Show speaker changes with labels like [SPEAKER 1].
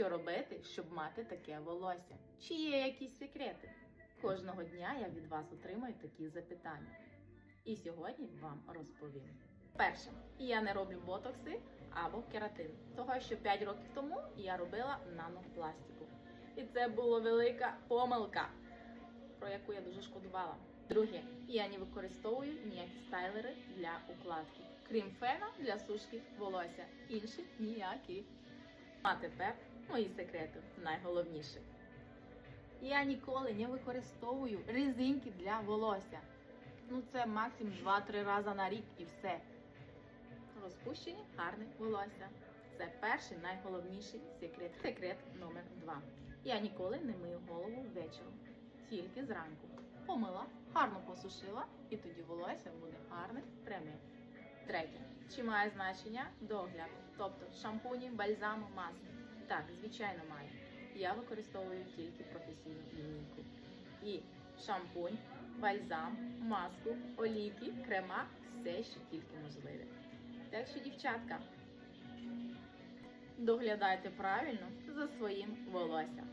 [SPEAKER 1] Що робити, щоб мати таке волосся? Чи є якісь секрети? Кожного дня я від вас отримую такі запитання. І сьогодні вам розповім. Перше, я не роблю ботокси або кератин, того що 5 років тому я робила нанопластику. І це була велика помилка, про яку я дуже шкодувала. Друге, я не використовую ніякі стайлери для укладки, крім фена для сушки волосся. Інших ніяких. А тепер мої секрети найголовніші. Я ніколи не використовую резинки для волосся. Ну це максимум 2-3 рази на рік і все. Розпущені гарне волосся. Це перший найголовніший секрет. Секрет номер 2. Я ніколи не мию голову ввечері, тільки зранку. Помила, гарно посушила, і тоді волосся буде гарне, пряме. Третє. Чи має значення догляд? Тобто шампуні, бальзами, маски? Так, звичайно, має. Я використовую тільки професійну лінійку. І шампунь, бальзам, маску, олійки, крема все, що тільки можливе. Так що, дівчатка, доглядайте правильно за своїм волоссям.